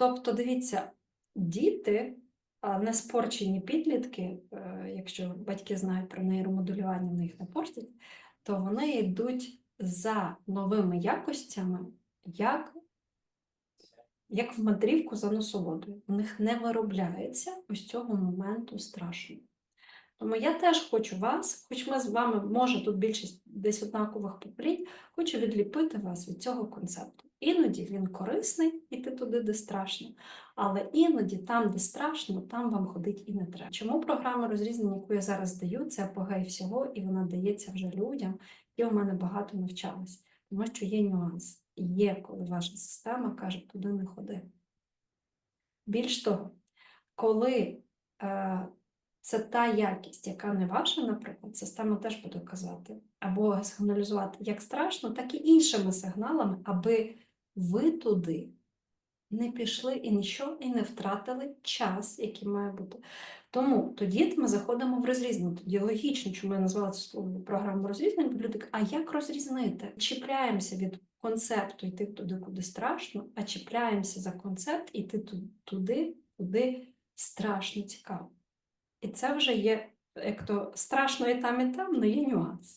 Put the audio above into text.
Тобто, дивіться, діти, не спорчені підлітки, е, якщо батьки знають про нейромодулювання, вони їх не портять, то вони йдуть за новими якостями, як, як в мандрівку за насолодою. У них не виробляється ось цього моменту страшного. Тому я теж хочу вас, хоч ми з вами, може, тут більшість десь однакових поколінь, хочу відліпити вас від цього концепту. Іноді він корисний іти туди, де страшно, але іноді там, де страшно, там вам ходить і не треба. Чому програма розрізнення, яку я зараз даю, це апогей всього, і вона дається вже людям, які у мене багато навчались. Тому що є нюанс. Є, коли ваша система каже, туди не ходи. Більш того, коли е, це та якість, яка не ваша, наприклад, система теж буде казати, або сигналізувати як страшно, так і іншими сигналами, аби ви туди не пішли і нічого, і не втратили час, який має бути. Тому тоді ми заходимо в розрізнення. Тоді логічно, чому я назвала це слово програму розрізнення, бо люди, а як розрізнити? Чіпляємося від концепту йти туди, куди страшно, а чіпляємося за концепт йти туди, куди страшно цікаво. І це вже є, як то страшно і там, і там, але є нюанс.